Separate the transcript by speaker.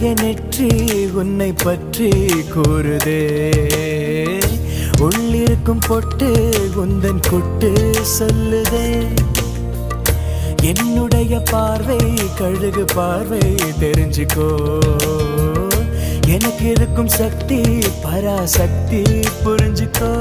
Speaker 1: என்னுடைய நெற்றி உன்னை பற்றி கூறுதே. உள்ளிருக்கும் பொட்டு உந்தன் கொட்டு சொல்லுதே. என்னுடைய பார்வை கழுகு பார்வை தெரிஞ்சுக்கோ. எனக்கு இருக்கும் சக்தி பராசக்தி புரிஞ்சுக்கோ.